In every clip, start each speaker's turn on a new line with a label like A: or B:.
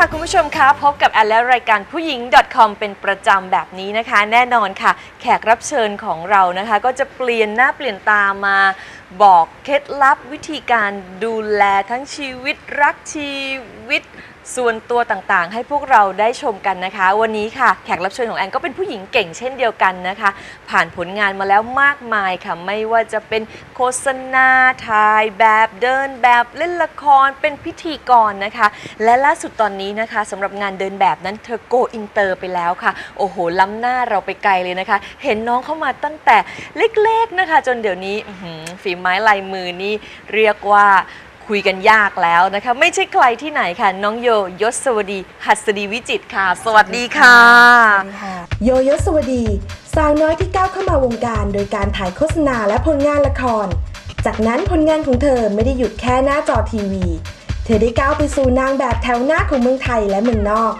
A: ค่ะคุณผู้ชมคะพบกับแอนและรายการผู้หญิง .com เป็นประจำแบบนี้นะคะ แน่นอนค่ะ แขกรับเชิญของเรานะคะ ก็จะเปลี่ยนหน้าเปลี่ยนตามาบอกเคล็ดลับวิธีการดูแลทั้งชีวิตรักชีวิต ส่วนตัวต่างๆ ให้พวกเราได้ชมกันนะคะ วันนี้ค่ะ แขกรับเชิญของแอนก็เป็นผู้หญิงเก่งเช่นเดียวกันนะคะ ผ่านผลงานมาแล้วมากมายค่ะ ไม่ว่าจะเป็นโฆษณาถ่ายแบบเดินแบบเล่นละครเป็นพิธีกรนะคะ และล่าสุดตอนนี้นะคะสำหรับงานเดินแบบนั้นเธอโกอินเตอร์ไปแล้วค่ะ โอ้โห ล้ำหน้าเราไปไกลเลยนะคะ เห็นน้องเข้ามาตั้งแต่เล็กๆนะคะ จนเดี๋ยวนี้อื้อหือฝีไม้ลายมือนี่เรียกว่า คุยกันยากแล้วนะคะ ไม่ใช่ใครที่ไหนค่ะ น้องโยยศวดี หัสดีวิจิตรค่ะ สวัสดีค่ะ
B: โยโยสวัสดี สาวน้อยที่ก้าวเข้ามาวงการ โดยการถ่ายโฆษณาและผลงานละคร จากนั้นผลงานของเธอไม่ได้หยุดแค่หน้าจอทีวี เธอได้ก้าวไปสู่นางแบบแถวหน้าของเมืองไทยและเมืองนอก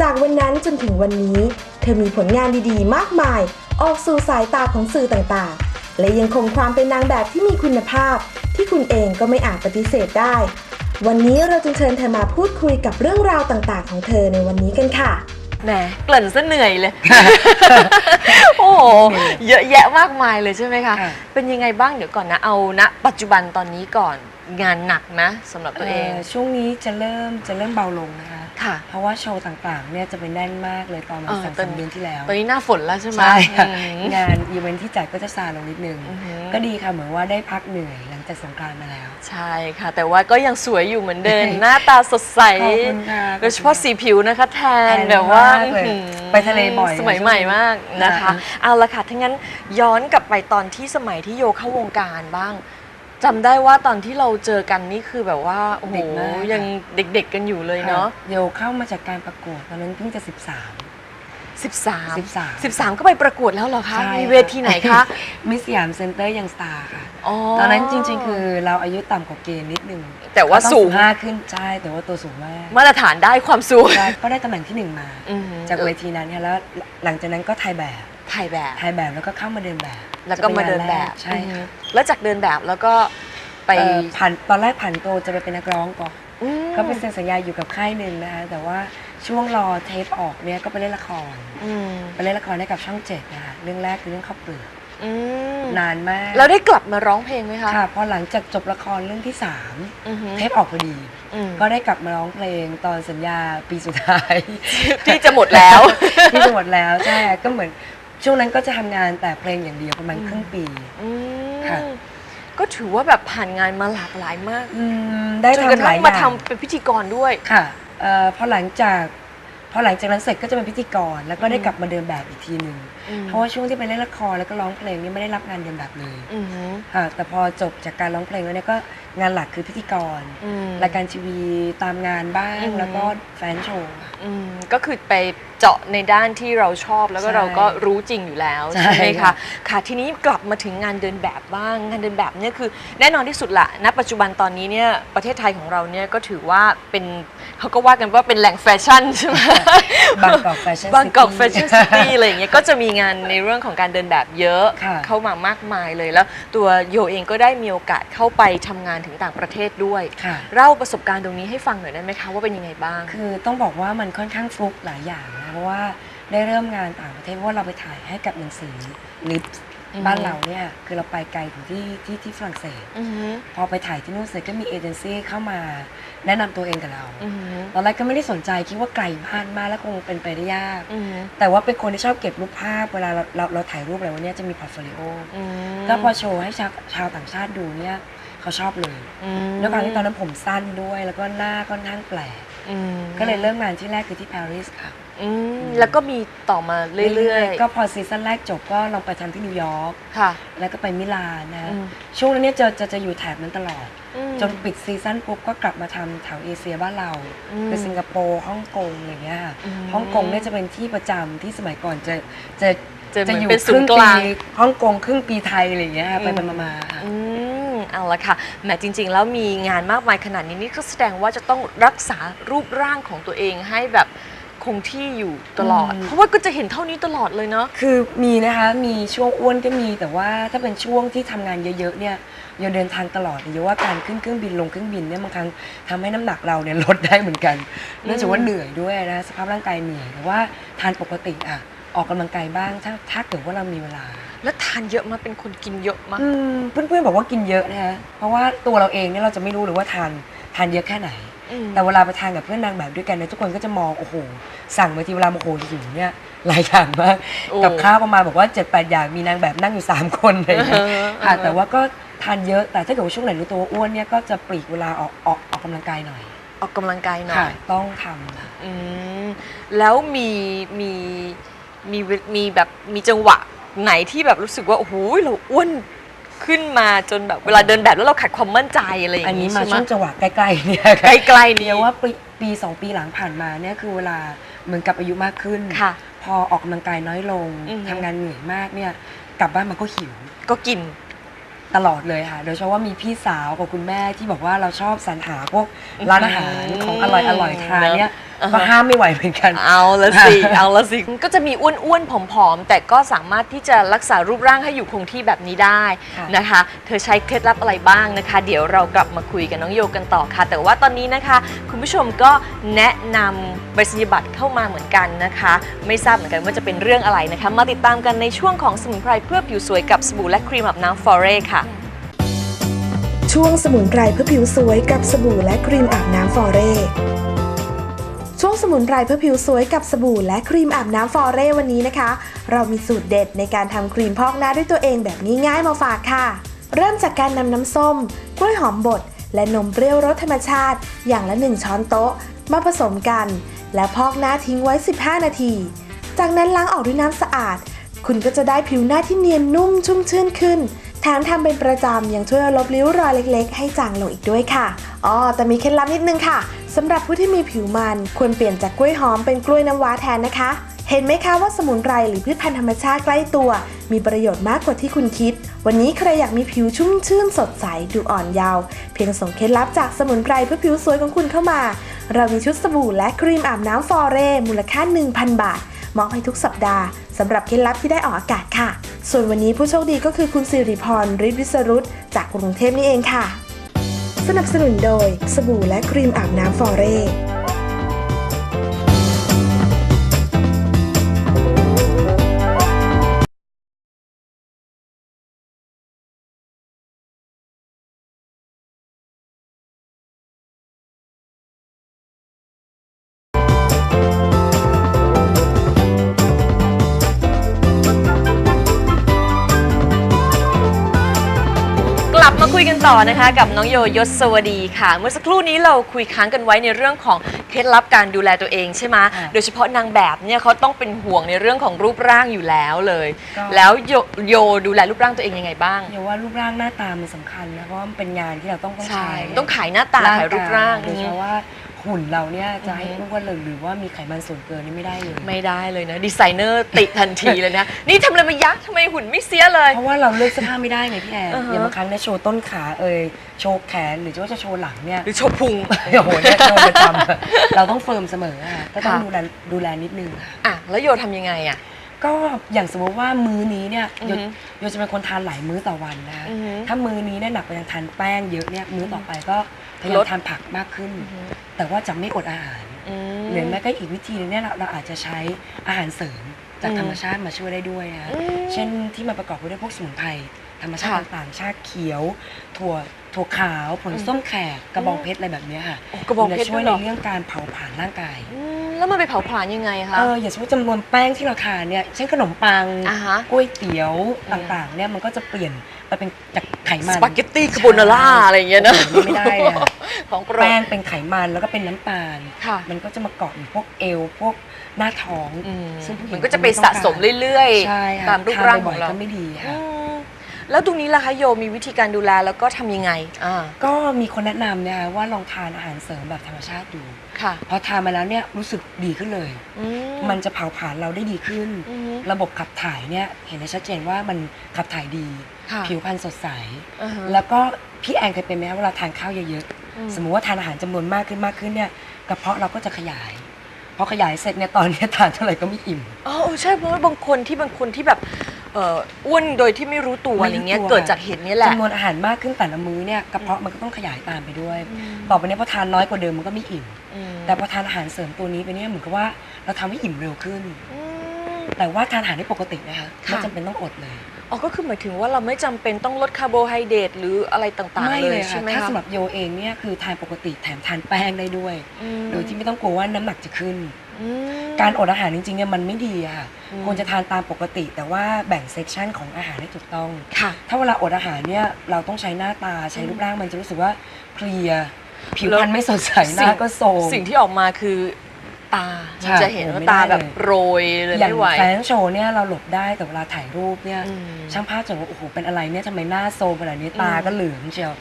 B: จากวันนั้นจนถึงวันนี้ เธอมีผลงานดีๆ มากมาย ออกสู่สายตาของสื่อต่างๆ และยังคงความเป็นนางแบบที่มีคุณภาพ ที่คุณเองก็ไม่อาจปฏิเสธได้ วันนี้เราจึงเชิญเธอมาพูดคุยกับเรื่องราวต่างๆ ของเธอในวันนี้กันค่ะ
A: แหมเกริ่นซะเหนื่อยเลย โอ้โหเยอะแยะมากมายเลยใช่ไหมคะ
C: ค่ะ
A: เป็นยังไงบ้างเดี๋ยวก่อนนะ เอาณปัจจุบันตอนนี้ก่อนงานหนักนะสำหรับตัวเอง
C: ช่วงนี้จะเริ่มจะเริ่มเบาลงนะคะ
A: ค่ะ
C: เพราะว่าโชว์ต่างๆเนี่ยจะเป็นแน่นมากเลยตอนมา
A: เออ
C: สอง
A: ตอน
C: สามเดือนที่แล้ว
A: ตอนนี้หน้าฝนแล้วใช่ไหม
C: ใช่ค่ะ
A: อืม
C: งานอีเวนท์ที่จัดก็จะซาลงนิดนึง
A: อือหือ
C: ก็ดีค่ะเหมือนว่าได้พักเหนื่อยหลังจากสงกรานต์มาแล้ว
A: ใช่ค่ะ แต่ว่าก็ยังสวยอยู่เหมือนเดิม หน้าตาสดใส
C: ขอบคุณค่ะ
A: โดยเฉพาะสีผิวนะคะ แทน
C: แทน
A: แบบว่ามา
C: กเลย
A: อื้อหื
C: ไปทะเลบ่อย
A: สมัยใหม่มากนะคะ
C: ค่ะ
A: เอาละค่ะถ้างั้นย้อนกลับไปตอนที่สมัยที่โยเข้าวงการบ้าง จำได้ว่าตอนที่เราเจอกันนี่คือแบบว่าโอ้โห
C: เด็กมากค่ะ
A: ยังเด็กๆกันอยู่เลยเนาะ
C: โยเข้ามาจากการประกวดตอนนั้นเพิ่งจะ 13
A: 13
C: 13
A: 13 ก็ไปประกวดแล้วเหรอคะ
C: ใช่
A: มีเวทีไหนคะ
C: มิสยามเซ็นเตอร์ยังสตาร์ค่ะ
A: อ๋อ
C: ตอนนั้นจริง ๆ คือเราอายุต่ำกว่าเกณฑ์นิดนึง
A: แต่ว่า
C: ก็อ
A: สูง
C: ห้าขึ้นใช่แต่ว่าตัวสูงมาก
A: มาตรฐานได้ความสูง
C: ใช่ก็ได้ตำแหน่งที่หนึ่งมา
A: อือหือ
C: จากเวทีนั้นค่ะแล้วหลังจากนั้นก็ถ่ายแบบ
A: ถ่ายแบบ
C: ถ่ายแบบแล้วก็เข้ามาเดินแบบ
A: แล้วก็มาเดินแบบ
C: จะเป็นงานรกใช่
A: อือหื
C: ค่ะ
A: อแล้วจากเดินแบบแล้วก็ไป
C: เอ่อผ่านตอนแรกผ่านโตวจะไปเป็นนักร้องก่อน
A: อืม
C: ก็ไปเซ็นสัญญาอยู่กับค่ายหนึ่งนะคะแต่ว่าช่วงรอเทปออกเนี่ยก็ไปเล่นละคร
A: อืม
C: ไปเล่นละครให้กับช่องเจ็ดนะคะเรื่องแรกคือเรื่องข้าวเปลือก
A: อืม
C: นานมาก
A: แล้วได้กลับมาร้องเพลงไหมคะ
C: ค่ะพอหลังจากจบละครเรื่องที่สาม
A: อือหือ
C: เทปออกพอดี
A: อืม
C: ก็ได้กลับมาร้องเพลงตอนสัญญาปีสุดท้าย
A: ที่จะหมดแล้ว
C: ที่จะหมดแล้วใช่ก็เหมือน ช่วงนั้นก็จะทำงานแต่เพลงอย่างเดียวประมาณครึ่งปี
A: อืม
C: ค่ะ
A: ก็ถือว่าแบบผ่านงานมาหลากหลายมาก
C: อืมได้
A: จนกระ
C: ทำห
A: ทั่
C: ลางยอ
A: มา
C: ย่าง
A: ทำเป็นพิธีกรด้วย
C: ค่ะเอ่อพอหลังจากพอหลังจากนั้นเสร็จก็จะเป็นพิธีกร แล้วก็ได้
A: อืม
C: กลับมาเดินแบบอีกทีหนึ่ง
A: อืม
C: เพราะว่าช่วงที่ไปเล่นละครแล้วก็ร้องเพลงนี่ไม่ได้รับงานเดินแบบเลย
A: อือหือ
C: ค่ะแต่พอจบจากการร้องเพลงแล้วเนี่ยก็งานหลักคือพิธีกร
A: อืม
C: รายการทีวีตามงานบ้าง
A: อืม
C: แล้วก็แฟนโชว์ค่ะ
A: อืมก็คือไปเจาะในด้านที่เราชอบแล้วก็
C: ใช่
A: เราก็รู้จริงอยู่แล้ว
C: ใช่
A: ใช่ไหมคะ
C: ค่ะ
A: ค่ะทีนี้กลับมาถึงงานเดินแบบบ้างงานเดินแบบเนี่ยคือ แน่นอนที่สุดละณปัจจุบันตอนนี้เนี่ยประเทศไทยของเราเนี่ยก็ถือว่าเป็นเขาก็ว่ากันว่าเป็นแหล่งแฟชั่นใช่ไหม
C: บางกอกแฟชั่น
A: บางกอกแฟชั่นซิตี้อะไรอย่างเงี้ยก็จะมีงานในเรื่องของการเดินแบบเยอะ
C: ค่ะ
A: เข้ามามากมายเลยแล้ว ตัวโยเองก็ได้มีโอกาสเข้าไปทำงานถึงต่างประเทศด้วย
C: ค่ะ
A: เล่าประสบการณ์ตรงนี้ให้ฟังหน่อยได้ไหมคะว่าเป็นยังไงบ้าง
C: คือต้องบอกว่ามันค่อนข้างฟลุกหลายอย่างนะเพราะว่าได้เริ่มงานต่างประเทศเพราะว่าเราไปถ่ายให้กับหนังสือลิป
A: อืม
C: บ้านเราเนี่ยคือเราไปไกลถึงที่ที่ที่ฝรั่งเศส
A: อือหือ
C: พอไปถ่ายที่นู่นเสร็จก็มีเอเจนซี่เข้ามาแนะนำตัวเองกับเรา
A: อือหือ
C: ตอนแรกก็ไม่ได้สนใจคิดว่าไกลบ้านมากแล้วคงเป็นไปได้ยาก
A: อือหือ
C: แต่ว่าเป็นคนที่ชอบเก็บรูปภาพเวลาเราเราเราถ่ายรูปอะไรวันนี้ยจะมีพอร์ตโฟลิโอ
A: อืม
C: ก็พอโชว์ให้ชาวชาวต่างชาติดูเนี่ยเขาชอบเลย
A: อืม
C: ด้วยความที่ตอนนั้นผมสั้นด้วย แล้วก็หน้าค่อนข้างแปลก
A: อืม
C: ก็เลยเริ่มงานที่แรกคือที่ปารีสค่ะ
A: อืมแล้วก็มีต่อมาเรื่อยๆ
C: ก็พอซีซั่นแรกจบก็ลองไปทำที่นิวยอร์ก
A: ค่ะ
C: แล้วก็ไปมิลานนะ
A: อืม
C: ช่วงนั้นเนี่ยจะจะจะอยู่แถบนั้นตลอด
A: อืม
C: จนปิดซีซั่นปุ๊บก็กลับมาทำแถวเอเชียบ้านเรา
A: อืม
C: คือสิงคโปร์ฮ่องกงอะไรเงี้ยค่ะ
A: อืม
C: ฮ่องกงเนี่ยจะเป็นที่ประจำที่สมัยก่อนจะจะ
A: จะเหมือน
C: อยู่
A: เป็นศู
C: ครึ่
A: น
C: ง
A: ย์ก
C: ปี
A: ลาง
C: ฮ่องกงครึ่งปีไทยอะไรเงี้ยค่ะไป
A: อืม
C: ไปมาๆค่ะ
A: อืมเอาละค่ะแหมจริง ๆ แล้วมีงานมากมายขนาดนี้นี่ก็แสดงว่าจะต้องรักษารูปร่างของตัวเองให้แบบ คงที่อยู่ตลอด
C: อืม
A: เพราะว่าก็จะเห็นเท่านี้ตลอดเลยเนาะ
C: คือมีนะคะมีช่วงอ้วนก็มีแต่ว่าถ้าเป็นช่วงที่ทำงานเยอะๆเนี่ยโยเดินทางตลอดโยว่าการขึ้นเครื่องบินลงเครื่องบินเนี่ยบางครั้งทำให้น้ำหนักเราเนี่ยลดได้เหมือนกันเนื่องจากว่าเหนื่อยด้วยนะสภาพร่างกายเหนื่อยแต่ว่าทานปกติอะออกกำลังกายบ้างถ้าถ้าเกิดว่าเรามีเวลา
A: แล้วทานเยอะมากเป็นคนกินเยอะมาก
C: อืมเพื่อนๆบอกว่ากินเยอะนะฮะเพราะว่าตัวเราเองเนี่ยเราจะไม่รู้เลยว่าทานทานเยอะแค่ไหน
A: อืม
C: แต่เวลาไปทานกับเพื่อนนางแบบด้วยกันเนี่ยทุกคนก็จะมองโอ้โหสั่งมาทีเวลาโมโหหิวเนี่ยหลายอย่างมาก
A: โอ้
C: กับข้าวประมาณบอกว่า7จ็ดแปดอย่างมีนางแบบนั่งอยู่ 3 คนอะไรอย่างเงี้ย
A: เออ
C: ค่ะ
A: เออ
C: แต่ว่าก็ทานเยอะแต่ถ้าเกิดว่าช่วงไหนรู้ตัวว่าอ้วนเนี่ยก็จะปลีกเวลาออกออกออกกำลังกายหน่อย
A: ออกกำลังกายหน่อ
C: ค่ะ
A: ย
C: ต้องทำค่ะ
A: อืมแล้วมีมีมีเวมีแบบมีจังหวะไหนที่แบบรู้สึกว่าโอ้โหเราอ้วน ขึ้นมาจนแบบเวลาเดินแบบแล้วเราขาดความมั่นใจอะไรอย่าง
C: อันนี้
A: นี้
C: มา
A: ใช่ไหม
C: ช่วงจังหวะใกล้ๆเนี่ย
A: ใกล้ๆ
C: เดี
A: นี้
C: ยวว่าปีปีสองปีหลังผ่านมาเนี่ยคือเวลาเหมือนกับอายุมากขึ้น
A: ค่ะ
C: พอออกกำลังกายน้อยลง
A: อือฮึ
C: ทำงานเหนื่อยมากเนี่ยกลับบ้านมันก็หิว
A: ก็กิน
C: ตลอดเลยค่ะ โดยเฉพาะว่ามีพี่สาวกับคุณแม่ที่บอกว่าเราชอบสรรหาพวกร้านอาหาร
A: อืม
C: ของอร่อยอร่อยๆทานเนี่ย
A: อ่าฮะ
C: ก็ห้ามไม่ไหวเหมือนกัน
A: เอาละสิ เอาละสิ ก็จะมีอ้วนๆผอมๆ แต่ก็สามารถที่จะรักษารูปร่างให้อยู่คงที่แบบนี้ได้
C: ค่ะ
A: นะคะ เธอใช้เคล็ดลับอะไรบ้างนะคะ เดี๋ยวเรากลับมาคุยกับน้องโยกันต่อค่ะ แต่ว่าตอนนี้นะคะ คุณผู้ชมก็แนะนำใบสนิบัตรเข้ามาเหมือนกันนะคะ ไม่ทราบเหมือนกันว่าจะเป็นเรื่องอะไรนะคะ มาติดตามกันในช่วงของสมุนไพรเพื่อผิวสวยกับสบู่และครีมอาบน้ำฟอเรค่ะ
B: ช่วงสมุนไพรเพื่อผิวสวยกับสบู่และครีมอาบน้ำฟอเร่ ช่วงสมุนไพรเพื่อผิวสวยกับสบู่และครีมอาบน้ำฟอเร่วันนี้นะคะ เรามีสูตรเด็ดในการทำครีมพอกหน้าด้วยตัวเองแบบง่ายๆมาฝากค่ะ เริ่มจากการนำน้ำส้ม กล้วยหอมบด และนมเปรี้ยวรสธรรมชาติ อย่างละ 1 ช้อนโต๊ะ มาผสมกัน แล้วพอกหน้าทิ้งไว้ 15 นาที จากนั้นล้างออกด้วยน้ำสะอาด คุณก็จะได้ผิวหน้าที่เนียนนุ่มชุ่มชื่นขึ้น แถมทำเป็นประจำยังช่วยลบริ้วรอยเล็ก ๆ ให้จางลงอีกด้วยค่ะอ๋อแต่มีเคล็ดลับนิดนึงค่ะสำหรับผู้ที่มีผิวมัน ควรเปลี่ยนจากกล้วยหอมเป็นกล้วยน้ำว้าแทนนะคะ เห็นไหมคะว่าสมุนไพรหรือพืชพันธุ์ธรรมชาติใกล้ตัว มีประโยชน์มากกว่าที่คุณคิด วันนี้ใครอยากมีผิวชุ่มชื่นสดใสดูอ่อนเยาว์เพียงส่งเคล็ดลับจากสมุนไพรเพื่อผิวสวยของคุณเข้ามา เรามีชุดสบู่และครีมอาบน้ำฟอเร่มูลค่า 1,000 บาทมอบให้ทุกสัปดาห์สำหรับเคล็ดลับที่ได้ออกอากาศค่ะ ส่วนวันนี้ผู้โชคดีก็คือคุณสิริพรฤทธิวิสรุตจากกรุงเทพนี่เองค่ะ สนับสนุนโดยสบู่และครีมอาบน้ำฟอเร่
A: ลับมาคุยกันต่อนะคะ กับน้องโยยศสวดีค่ะ เมื่อสักครู่นี้เราคุยค้างกันไว้ในเรื่องของเคล็ดลับการดูแลตัวเองใช่ไหม
C: ค่ะ
A: โดยเฉพาะนางแบบเนี่ยเขาต้องเป็นห่วงในเรื่องของรูปร่างอยู่แล้วเลย
C: ก็
A: แล้วโยโยดูแลรูปร่างตัวเองยังไงบ้าง
C: อย่าว่ารูปร่างหน้าตามันสำคัญนะเพราะว่ามันเป็นงานที่เราต้องต้องใช้
A: ต้องขายหน้าตาขายรูปร่าง
C: โดยเฉพาะว่า หุ่นเราเนี่ยจะให้
A: อือฮึ
C: อ้วนเลยหรือว่ามีไขมันส่วนเกินนี่ไม่ได้เลย
A: ไม่ได้เลยนะดีไซเนอร์ติทันทีเลยนะ นี่ทำอะไรมายักษ์ทำไมหุ่นไม่เสียเลย
C: เพราะว่าเราเลือกเสื้อผ้าไม่ได้ไงพี่แอน
A: อือฮะ
C: อย่างบางครั้งเนี่ยโชว์ต้นขาเอ่ยโชว์แขนหรือว่าจะโชว์หลังเนี่ย
A: หรือโชว์พุง
C: โอ้โหเนี่ยโดนประจำเราต้องเฟิร์มเสมออะก็ต้อง
A: ค่ะ
C: ดูแลดูแลนิดนึงค่ะ
A: อะแล้วโยทำยังไงอะ
C: ก็อย่างสมมติว่ามื้อนี้เนี่ยโย
A: อือฮึ
C: โยจะเป็นคนทานหลายมื้อต่อวันนะคะ
A: อือฮึ
C: ถ้ามื้อนี้เนี่ยหนักไปทางทานแป้งเยอะเนี่ยมื้อต่อไปก็พ ยายา
A: ล
C: ม
A: ด
C: ทานผักมากขึ้น แต่ว่าจะไม่อดอาหาร
A: อืม
C: หรือแม้ก็อีกวิธีหนึงเนี่ยเราเราอาจจะใช้อาหารเสริมจาก
A: อืม
C: ธรรมชาติมาช่วยได้ด้วยนะคะ
A: อืม
C: เช่นที่มาประกอบไปด้วยพวกสมุนไพรธรรมชาติ
A: ค่ะ
C: ต่างๆชาเขียว ถั่ว ถั่วขาวผลส้มแขกกระบองเพชรอะไรแบบเนี้ยค่ะ
A: โอ้กระบองเพชร
C: มันจช่วย
A: ด้วยเหรอ
C: ในเรื่องการเผาผลาญร่างกาย
A: อืมแล้วมันไปเผาผลาญยังไงคะ
C: เอออย่างสมมติจำนวนแป้งที่เราทานเนี่ยเช่นขนมปัง
A: อ่าฮะ
C: ก๋วยเตี๋ยว
A: อืม
C: ต่างๆเนี่ยมันก็จะเปลี่ยนไปเป็นจากไขมัน
A: สปาเกตตี้คาโบนาร่าอะไรอย่างเงี้ยนะ
C: โอ้โหไม่ได้เลยอะ
A: ของโปรด
C: แป้งเป็นไขมันแล้วก็เป็นน้ำตาล
A: ค่ะ
C: มันก็จะมาเกาะอยู่พวกเอวพวกหน้าท้อง
A: อืม
C: ซึ่งผู้หญิง
A: มันก็จะไปสะสมเรื่อย
C: ใช่ค่ะ
A: ตามรูปร่างข
C: บ่
A: อ
C: อย
A: งเรา
C: ๆก็ไม่ดี
A: อื
C: ค่ะ
A: ม แล้วตรงนี้ล่ะคะโยมีวิธีการดูแลแล้วก็ทำยังไงอ่า
C: ก็มีคนแนะนำนะคะว่าลองทานอาหารเสริมแบบธรรมชาติดู
A: ค่ะ
C: พอทานมาแล้วเนี่ยรู้สึกดีขึ้นเลย
A: อื
C: มันจะเผาผลาญเราได้ดีขึ้น
A: อืม
C: ระบบขับถ่ายเนี่ยเห็นได้ชัดเจนว่ามันขับถ่ายดี
A: ค่ะ
C: ผิวพรรณสดใส
A: อ่าฮะ
C: แล้วก็พี่แอนเคยเป็นไหมคะเวลาทานข้าวเยอะ
A: อืม
C: ๆ สมมุติว่าทานอาหารจำนวนมากขึ้นมากขึ้นเนี่ยกระเพาะเราก็จะขยาย พอขยายเสร็จเนี่ยตอนเนี้ยทานเท่าไหร่ก็ไม่อิ่ม
A: อ๋อเออใช่เพราะว่าบางคนที่บางคนที่แบบ เอ่ออ้วนโดยที่ไม่รู้ตัว
C: ไม่
A: อ
C: รู้
A: ย่างเงี้ย
C: ตัว
A: เกิดจากเหตุนี้แหละ
C: จำนวนอาหารมากขึ้นแต่ละมื้อเนี่ยกระเพาะมันก็ต้องขยายตามไปด้วยต่อไปเนี้พอทานน้อยกว่าเดิมมันก็ไม่อิ่ม
A: อืม
C: แต่พอทานอาหารเสริมตัวนี้ไปเนี่ยเหมือนกับว่าเราทำให้อิ่มเร็วขึ้น
A: อืม
C: แต่ว่าทานอาหารได้ปกตินะคะ
A: ค่ะ
C: ไม่จำเป็นต้องอดเลย
A: อ๋อก็คือหมายถึงว่าเราไม่จำเป็นต้องลดคาร์โบไฮเดรตหรืออะไรต่างๆ
C: ไม่
A: เล
C: เลยย
A: ใช่
C: ค่ะ
A: ไหม
C: ถ้า
A: คะ
C: สำหรับโยเองเนี่ยคือทานปกติแถมทานแป้งได้ด้วย
A: อืม
C: โดยที่ไม่ต้องกลัวว่าน้ำหนักจะขึ้น
A: อืม
C: การอดอาหารจริงๆเนี่ยมันไม่ดีอะค่ะ
A: อืม
C: ควรจะทานตามปกติ แต่ว่าแบ่งเซกชันของอาหารให้ถูกต้อง
A: ค่ะ
C: ถ้าเวลาอดอาหารเนี่ยเราต้องใช้หน้าตาใช้รูปร่างมันจะรู้สึกว่าเพลียผิวพรรณไม่สดใสหน้าก็โทรม
A: สิ่งที่ออกมาคือตา
C: ใช่
A: มันจะเห็น
C: โอ้
A: ว่า
C: ไม่
A: ตา
C: ได้
A: แบบ
C: เลย
A: โรยเลย
C: อย่าง
A: ไม่ไหว
C: แฟชั่นโชว์เนี่ยเราหลบได้แต่เวลาถ่ายรูปเนี่ย
A: อืม
C: ช่างภาพจะบอกว่าโอ้โหเป็นอะไรเนี่ยทำไมหน้าโซมขนาดนี้ตาก็เหลืองเชียว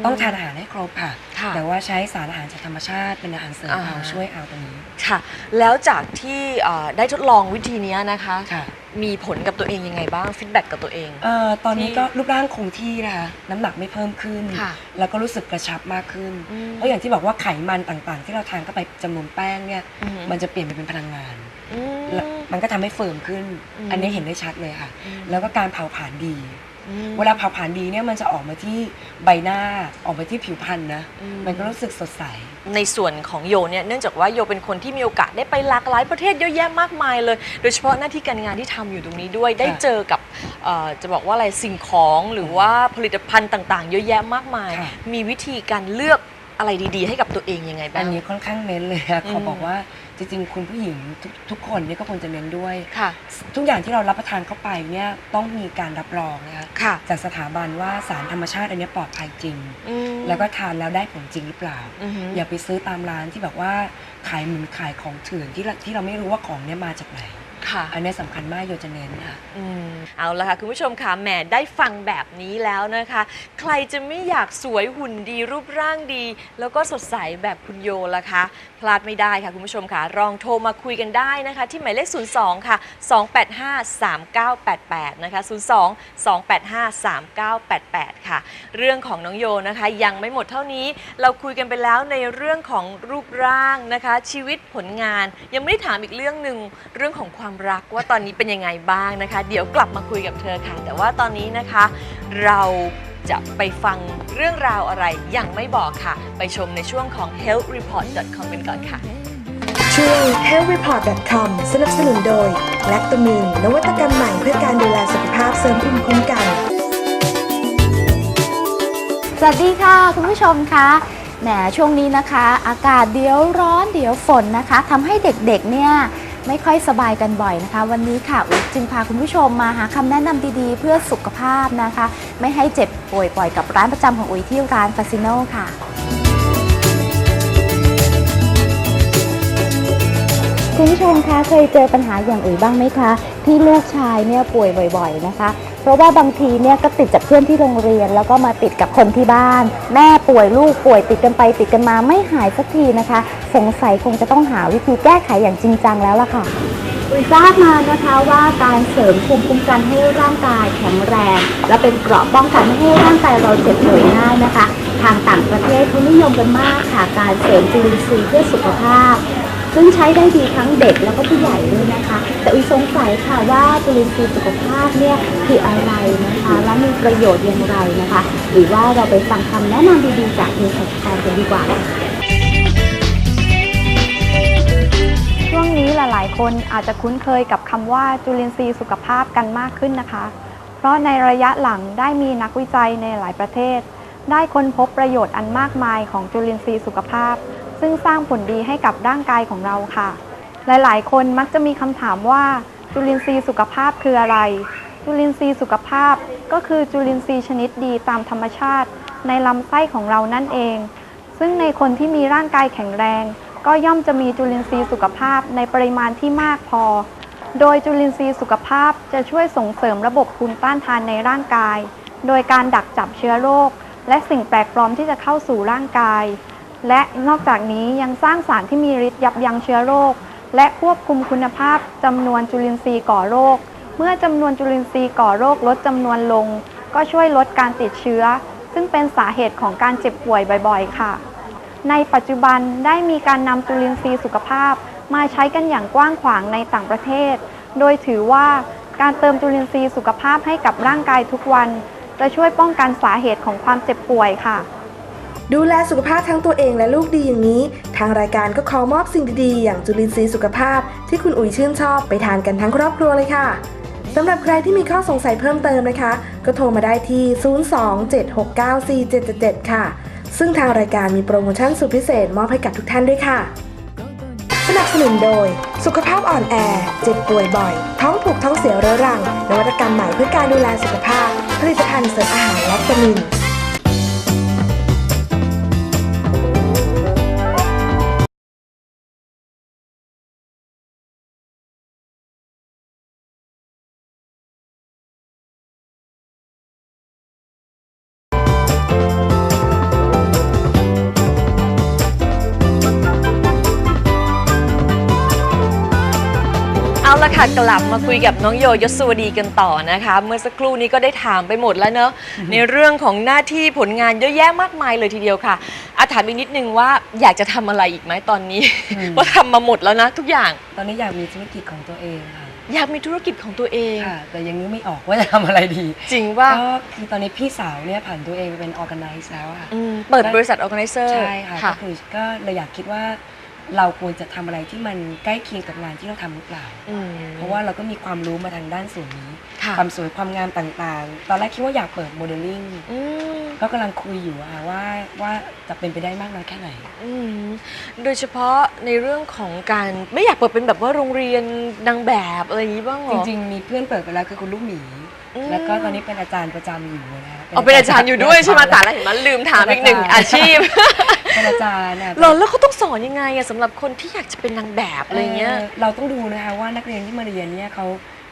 A: ม
C: ต้องทานอาหารให้ครบค่ะ
A: ค่ะ
C: แต่ว่าใช้สารอาหารจากธรรมชาติเป็นอาหารเสริม
A: อ่า
C: เอาช่วยเอาตรงนี้
A: ค่ะ แล้วจากที่เอ่อได้ทดลองวิธีเนี้ยนะคะ
C: ค่ะ
A: มีผลกับตัวเองยังไงบ้างฟีดแบ็กกับตัวเอง
C: เอ่อตอนนี้
A: ที่
C: ก็รูปร่างคงที่นะคะน้ำหนักไม่เพิ่มขึ้น
A: ค่ะ
C: แล้วก็รู้สึกกระชับมากขึ้น
A: อืม
C: เพราะอย่างที่บอกว่าไขมันต่างๆ ที่เราทานเข้าไปจำนวนแป้งเนี่ย
A: อืม
C: มันจะเปลี่ยนไปเป็นพลังงาน
A: อืม
C: แล้วมันก็ทำให้เฟิร์มขึ้น
A: อืม
C: อันนี้เห็นได้ชัดเลยค่ะ
A: อืม
C: แล้วก็การเผาผลาญดี
A: อืม
C: เวลาเผาผลาญดีเนี่ยมันจะออกมาที่ใบหน้าออกมาที่ผิวพรรณนะ
A: อืม
C: มันก็รู้สึกสดใส
A: ในส่วนของโยเนี่ยเนื่องจากว่าโยเป็นคนที่มีโอกาสได้ไปหลากหลายประเทศเยอะแยะมากมายเลย โดยเฉพาะหน้าที่การงานที่ทำอยู่ตรงนี้ด้วยได้เจอกับเอ่อจะบอกว่าอะไรสิ่งของหรือว่าผลิตภัณฑ์ต่าง ๆ เยอะแยะมากมาย
C: ค่ะ
A: มีวิธีการเลือกอะไรดี ๆ ให้กับตัวเองยังไงบ้า
C: อั
A: ง
C: นนี้ค่อนข้างเน้นเลยค่ะ
A: อืม
C: ขอบอกว่า จริงๆ คุณผู้หญิงทุกทุกคนเนี่ยก็ควรจะเน้นด้วย
A: ค่ะ
C: ทุกอย่างที่เรารับประทานเข้าไปเนี่ยต้องมีการรับรองนะคะ
A: ค่ะ
C: จากสถาบันว่าสารธรรมชาติอันเนี้ยปลอดภัยจริง
A: อืม
C: แล้วก็ทานแล้วได้ผลจริงหรือเปล่า
A: อือหือ
C: อย่าไปซื้อตามร้านที่แบบว่าขายเหมือนขายของเถื่อนที่เราที่เราไม่รู้ว่าของเนี้ยมาจากไหน
A: ค่ะ
C: อันเนี้ยสำคัญมากโยจะเน้นค่ะ
A: อืมเอาละค่ะ คุณผู้ชมค่ะแหมได้ฟังแบบนี้แล้วนะคะ ใครจะไม่อยากสวยหุ่นดีรูปร่างดี แล้วก็สดใสแบบคุณโยล่ะคะ พลาดไม่ได้ค่ะ คุณผู้ชมค่ะลองโทรมาคุยกันได้นะคะ ที่หมายเลข 02 ค่ะ 285-3988 นะคะ 02 285-3988 ค่ะ เรื่องของน้องโยนะคะ ยังไม่หมดเท่านี้เราคุยกันไปแล้วในเรื่องของรูปร่างนะคะ ชีวิตผลงานยังไม่ได้ถามอีกเรื่องหนึ่งเรื่องของความรักว่าตอนนี้เป็นยังไงบ้างนะคะ เดี๋ยวกลับมาคุยกับเธอค่ะ แต่ว่าตอนนี้นะคะ เราจะไปฟังเรื่องราวอะไรยังไม่บอกค่ะ ไปชมในช่วงของ healthreport.com กันก่อนค่ะ
B: ช่วง healthreport.com สนับสนุนโดยแลคโตมีนนวัตกรรมใหม่เพื่อการดูแลสุขภาพเสริมภูมิคุ้มกัน
D: สวัสดีค่ะ คุณผู้ชมคะแหมช่วงนี้นะคะ อากาศเดี๋ยวร้อนเดี๋ยวฝนนะคะทำให้เด็กๆเนี่ย ไม่ค่อยสบายกันบ่อยนะคะ วันนี้ค่ะอุ๊ยจึงพาคุณผู้ชมมาหาคำแนะนำดีๆ เพื่อสุขภาพนะคะ ไม่ให้เจ็บป่วยปล่อยกับร้านประจำของอุ๊ยที่ร้านฟาซิโนค่ะคุณผู้ชมคะเคยเจอปัญหาอย่างอื่นบ้างไหมคะ ที่ลูกชายเนี่ยป่วยบ่อย ๆ นะคะ ราะว่าบางทีเนี่ยก็ติดจากเพื่อนที่โรงเรียน แล้วก็มาติดกับคนที่บ้าน แม่ป่วยลูกป่วยติดกันไปติดกันมาไม่หายสักทีนะคะ สงสัยคงจะต้องหาวิธีแก้ไขอย่างจริงจังแล้วล่ะค่ะอุยทราบมานะคะว่าการเสริมภูมิคุ้มกันให้ร่างกายแข็งแรง และเป็นเกราะป้องกันไม่ให้ร่างกายเราเจ็บป่วยง่ายนะคะ ทางต่างประเทศเขานิยมกันมากค่ะ การเสริมจุลินทรีย์เพื่อสุขภาพ ซึ่งใช้ได้ดีทั้งเด็กแล้วก็ผู้ใหญ่ด้วยนะคะ แต่อุยสงสัยค่ะว่าจุลินทรีย์สุขภาพเนี่ยคืออะไรนะคะ และมีประโยชน์อย่างไรนะคะ หรือว่าเราไปฟังคำแนะนำดีๆจากเภสัชกรกันดีกว่า
E: ช่วงนี้หลายๆ คนอาจจะคุ้นเคยกับคำว่าจุลินทรีย์สุขภาพกันมากขึ้นนะคะ เพราะในระยะหลังได้มีนักวิจัยในหลายประเทศ ได้ค้นพบประโยชน์อันมากมายของจุลินทรีย์สุขภาพ ซึ่งสร้างผลดีให้กับร่างกายของเราค่ะ หลายๆ คนมักจะมีคำถามว่าจุลินทรีย์สุขภาพคืออะไร จุลินทรีย์สุขภาพก็คือจุลินทรีย์ชนิดดีตามธรรมชาติ ในลำไส้ของเรานั่นเอง ซึ่งในคนที่มีร่างกายแข็งแรง ก็ย่อมจะมีจุลินทรีย์สุขภาพในปริมาณที่มากพอ โดยจุลินทรีย์สุขภาพจะช่วยส่งเสริมระบบภูมิต้านทานในร่างกาย โดยการดักจับเชื้อโรคและสิ่งแปลกปลอมที่จะเข้าสู่ร่างกาย และนอกจากนี้ยังสร้างสารที่มีฤทธิ์ยับยั้งเชื้อโรค และควบคุมคุณภาพจำนวนจุลินทรีย์ก่อโรค เมื่อจำนวนจุลินทรีย์ก่อโรคลดจำนวนลง ก็ช่วยลดการติดเชื้อ ซึ่งเป็นสาเหตุของการเจ็บป่วยบ่อยๆ ค่ะ ในปัจจุบันได้มีการนำจุลินทรีย์สุขภาพ มาใช้กันอย่างกว้างขวางในต่างประเทศ โดยถือว่าการเติมจุลินทรีย์สุขภาพให้กับร่างกายทุกวัน จะช่วยป้องกันสาเหตุของความเจ็บป่วยค่ะ
B: ดูแลสุขภาพทั้งตัวเองและลูกดีอย่างนี้ ทางรายการก็ขอมอบสิ่งดีๆ อย่างจุลินทรีย์สุขภาพ ที่คุณอุ๋ยชื่นชอบไปทานกันทั้งครอบครัวเลยค่ะสำหรับใครที่มีข้อสงสัยเพิ่มเติมนะคะ ก็โทรมาได้ที่ 027694777 ค่ะ ซึ่งทางรายการมีโปรโมชั่นสุดพิเศษมอบให้กับทุกท่านด้วยค่ะ สนับสนุนโดย สุขภาพอ่อนแอ เจ็บป่วยบ่อย ท้องผูกท้องเสียเรื้อรังนวัตกรรมใหม่เพื่อการดูแลสุขภาพ ผลิตภัณฑ์เสริมอาหารและวิตามิน
A: ค่ะกลับมาคุยกับน้องโยยศวดีกันต่อนะคะ เมื่อสักครู่นี้ก็ได้ถามไปหมดแล้วเนอะในเรื่องของหน้าที่ผลงานเยอะแยะมากมายเลยทีเดียวค่ะอาถามอีกนิดนึงว่าอยากจะทำอะไรอีกไหมตอนนี้
C: อืม
A: ว่าทำมาหมดแล้วนะทุกอย่าง
C: ตอนนี้อยากมีธุรกิจของตัวเองค่ะ
A: อยากมีธุรกิจของตัวเอง
C: ค่ะ แต่ยังนึกไม่ออกว่าจะทำอะไรดี
A: จริงว่า
C: ก็คือตอนนี้พี่สาวเนี่ยผ่านตัวเองไปเป็น organize แล้วอะค่ะ
A: เปิดบริษัท organizer
C: ใช่ค่ะก็คือก็เลยอยากคิดว่า เราควรจะทำอะไรที่มันใกล้เคียงกับงานที่เราทำหรือเปล่า
A: ม
C: เพราะว่าเราก็มีความรู้มาทางด้านส่วนนี้
A: ค่ะ
C: ความสวยความงามต่างๆ ตอนแรกคิดว่าอยากเปิดโมเดลลิ่ง
A: อืม
C: ก็กำลังคุยอยู่อะค่ะว่าว่าจะเป็นไปได้มากน้อยแค่ไหน
A: อืมโดยเฉพาะในเรื่องของการไม่อยากเปิดเป็นแบบว่าโรงเรียนนางแบบอะไรอย่างนี้บ้างเหร
C: จ
A: อ
C: ริงๆ มีเพื่อนเปิดไปแล้วคือคุณลูกหมี
A: อืม
C: แล้วก็ตอนนี้เป็นอาจารย์ประจำอยู่นะคะ
A: เอาเป็นอาจารย์อยู่ด้วยใช่ไหมแต่ละเห็นไหมลืมถามอีกหนึ่งอาชีพ
C: เป็นอาจารย์อะ
A: หรอแล้วเขาต้องสอนยังไงอะสำหรับคนที่อยากจะเป็นนางแบบอะไรเงี้ย
C: เราต้องดูนะคะว่านักเรียนที่มาเรียนเนี่ยเขา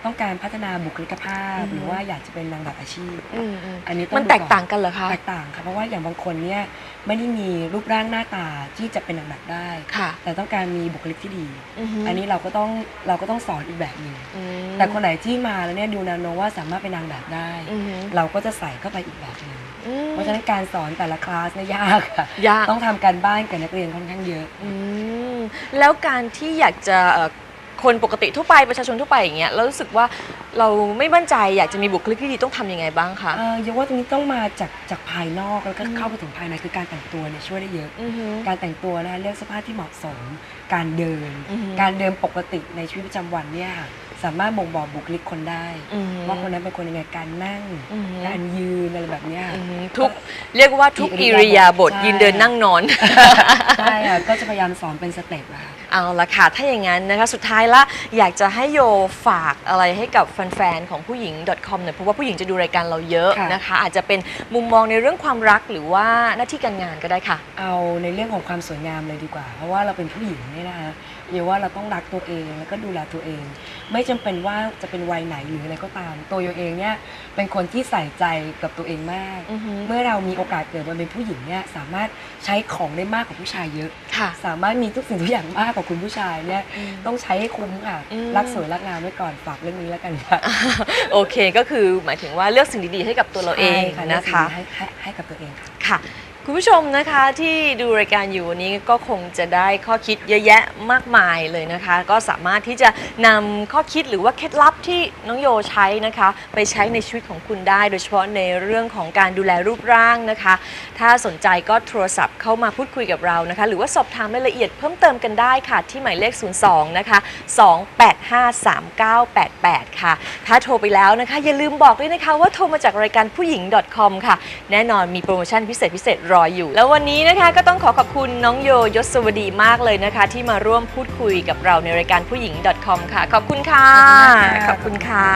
C: ต้องการพัฒนาบุคลิกภาพ
A: อือฮึ
C: หรือว่าอยากจะเป็นนางแบบอาชีพ
A: อืมอืม
C: อันนี้ต้อง
A: มัน
C: ดู
A: แตก
C: อน
A: ต่างกันเหรอคะ
C: แตกต่างค่ะเพราะว่าอย่างบางคนเนี่ยไม่ได้มีรูปร่างหน้าตาที่จะเป็นนางแบบได้
A: ค่ะ
C: แต่ต้องการมีบุคลิกที่ดี
A: อือฮึ
C: อันนี้เราก็ต้องเราก็ต้องสอนอีกแบบหนึ่ง
A: อืม
C: แต่คนไหนที่มาแล้วเนี่ยดูแนวโน้มว่าสามารถเป็นนางแบบได้
A: อือฮึ
C: เราก็จะใส่เข้าไปอีกแบบหนึ่ง
A: อืม
C: เพราะฉะนั้นการสอนแต่ละคลาสเนี่ยยากค่ะ
A: ยาก
C: ต้องทำการบ้านกับนักเรียนค่อนข้างเยอะ
A: อืมแล้วการที่อยากจะเอ่อ คนปกติทั่วไปประชาชนทั่วไปอย่างเงี้ยแล้วรู้สึกว่าเราไม่มั่นใจอยากจะมีบุคลิกที่ดีต้องทำยังไงบ้างคะ
C: เอ่อเยาว่าตรงนี้ต้องมาจากจากภายนอกแล้วก็
A: อืม
C: เข้าไปถึงภายในคือการแต่งตัวเนี่ยช่วยได้เยอะ
A: อือฮึ
C: การแต่งตัวนะคะเลือกเสื้อผ้าที่เหมาะสม การเดิน
A: อือฮึ
C: การเดินปกติในชีวิตประจำวันเนี่ยค่ะ สามารถบ่งบอกบุคลิกคนได้
A: อือฮึ
C: ว่าคนนั้นเป็นคนยังไงการนั่ง
A: อือฮึ
C: การยืนอะไรแบบเนี้ย
A: อือฮึทุกเรียกว่าทุกอิริยาบถ
C: ใช่
A: ยืนเดินนั่งนอน
C: ใช่ค่ะก็จะพยายามสอนเป็นสเต็ปอะค่ะ
A: เอาละค่ะ ถ้าอย่างนั้นนะคะ สุดท้ายละอยากจะให้โยฝากอะไรให้กับแฟนๆของผู้หญิง .com หน่อยเพราะว่าผู้หญิงจะดูรายการเราเยอะ
C: ค่ะ
A: นะคะ อาจจะเป็นมุมมองในเรื่องความรักหรือว่าหน้าที่การงานก็ได้ค่ะ
C: เอาในเรื่องของความสวยงามเลยดีกว่า เพราะว่าเราเป็นผู้หญิงเนี่ยนะคะเยาว่าเราต้องรักตัวเองแล้วก็ดูแลตัวเอง ไม่จำเป็นว่าจะเป็นวัยไหนหรืออะไรก็ตาม ตัวโยเองเนี่ยเป็นคนที่ใส่ใจกับตัวเองมาก
A: อือฮึ
C: เมื่อเรามีโอกาสเกิดมาเป็นผู้หญิงเนี่ยสามารถใช้ของได้มากกว่าผู้ชายเยอะ
A: ค่ะ
C: สามารถมีทุกสิ่งทุกอย่างมากกว่าคุณผู้ชายเนี่ย
A: อืม
C: ต้องใช้ให้คุ้มค่ะ
A: อืม
C: รักสวยรักงามไว้ก่อนฝากเรื่องนี้แล้วกันค่ะ
A: โอเคก็คือหมายถึงว่าเลือกสิ่งดีๆให้กับตัวเราเอง
C: ใช่
A: นะคะ
C: ให้ให้ให้กับตัวเองค่ะ
A: คุณผู้ชมนะคะที่ดูรายการอยู่วันนี้ก็คงจะได้ข้อคิดเยอะแยะมากมายเลยนะคะ ก็สามารถที่จะนำข้อคิดหรือว่าเคล็ดลับที่น้องโยใช้นะคะ ไปใช้ในชีวิตของคุณได้ โดยเฉพาะในเรื่องของการดูแลรูปร่างนะคะ ถ้าสนใจก็โทรศัพท์เข้ามาพูดคุยกับเรานะคะ หรือว่าสอบถามรายละเอียดเพิ่มเติมกันได้ค่ะ ที่หมายเลข 02 นะคะ 2853988 ค่ะ ถ้าโทรไปแล้วนะคะ อย่าลืมบอกด้วยนะคะว่าโทรมาจากรายการผู้หญิง .com ค่ะ แน่นอนมีโปรโมชั่นพิเศษพิเศษรออยู่ แล้ววันนี้นะคะก็ต้องขอขอบคุณน้องโยยศวดีมากเลยนะคะ ที่มาร่วมพูดคุยกับเราในรายการผู้หญิง .com ค่ะ ขอบคุณค่ะข
C: ข
A: อ
C: อ
A: บบ
C: คุ
A: คุณ
C: ณ
A: ค่ะ
C: ค่ะ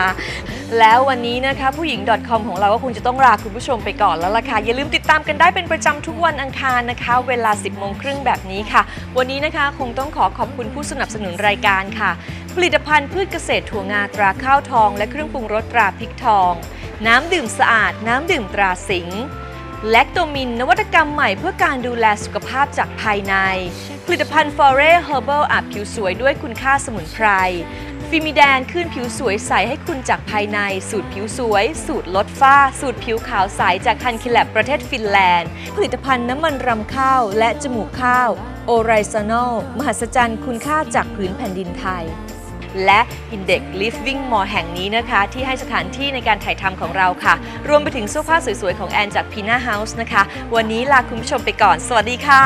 A: แล้ววันนี้นะคะผู้หญิง .com ของเราก็คงจะต้องลาคุณผู้ชมไปก่อนแล้วล่ะค่ะ อย่าลืมติดตามกันได้เป็นประจำทุกวันอังคารนะคะ เวลา 10โมงครึ่งแบบนี้ค่ะ วันนี้นะคะคงต้องขอขอบคุณผู้สนับสนุนรายการค่ะ ผลิตภัณฑ์พืชเกษตรถั่วงาตราข้าวทอง และเครื่องปรุงรสตราพริกทอง น้ำดื่มสะอาด น้ำดื่มตราสิงห์ แลคโตมิน นวัตกรรมใหม่เพื่อการดูแลสุขภาพจากภายใน ผลิตภัณฑ์ฟอเร h เฮอร์เบิลอาบผิวสวยด้วยคุณค่าสมุนไพรฟิมิแดนขึ้นผิวสวยใสให้คุณจากภายใน สูตรผิวสวย สูตรลดฝ้า สูตรผิวขาวใสจากคันคิแลบประเทศฟินแลนด์ ผลิตภัณฑ์น้ำมันรำข้าวและจมูกข้าว โอไรซานอล มหัศจรรย์คุณค่าจากพื้นแผ่นดินไทย และ Index Living Mall แห่งนี้นะคะ ที่ให้สถานที่ในการถ่ายทำของเราค่ะ รวมไปถึงเสื้อผ้าสวยๆ ของแอนจาก Pina House นะคะ วันนี้ลาคุณผู้ชมไปก่อน สวัสดีค่ะ